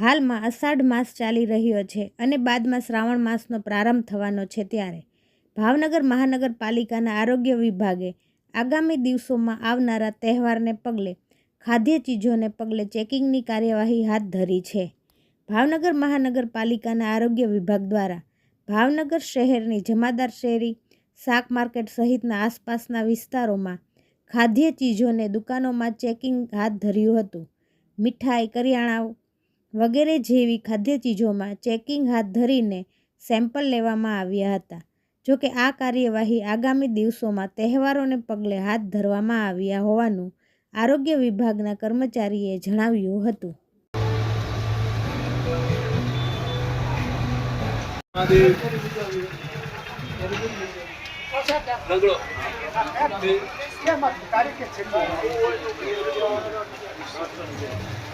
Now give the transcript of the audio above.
હાલમાં અષાઢ માસ ચાલી રહ્યો છે અને બાદમાં શ્રાવણ માસનો પ્રારંભ થવાનો છે ત્યારે. ભાવનગર મહાનગરપાલિકાના આરોગ્ય વિભાગે આગામી દિવસોમાં આવનારા તહેવારને પગલે ખાદ્ય ચીજોને પગલે ચેકિંગની કાર્યવાહી હાથ ધરી છે. ભાવનગર મહાનગરપાલિકાના આરોગ્ય વિભાગ દ્વારા ભાવનગર શહેરની જમાદાર શેરી, શાક માર્કેટ સહિતના આસપાસના વિસ્તારોમાં ખાદ્ય ચીજોને દુકાનોમાં ચેકિંગ હાથ ધર્યું હતું. મીઠાઈ, કરિયાણા વગેરે જેવી ખાદ્ય ચીજોમાં ચેકિંગ હાથ ધરીને સેમ્પલ લેવામાં આવ્યા હતા. જોકે આ કાર્યવાહી આગામી દિવસોમાં તહેવારોને પગલે હાથ ધરવામાં આવ્યા હોવાનું આરોગ્ય વિભાગના કર્મચારીએ જણાવ્યું હતું. રગડો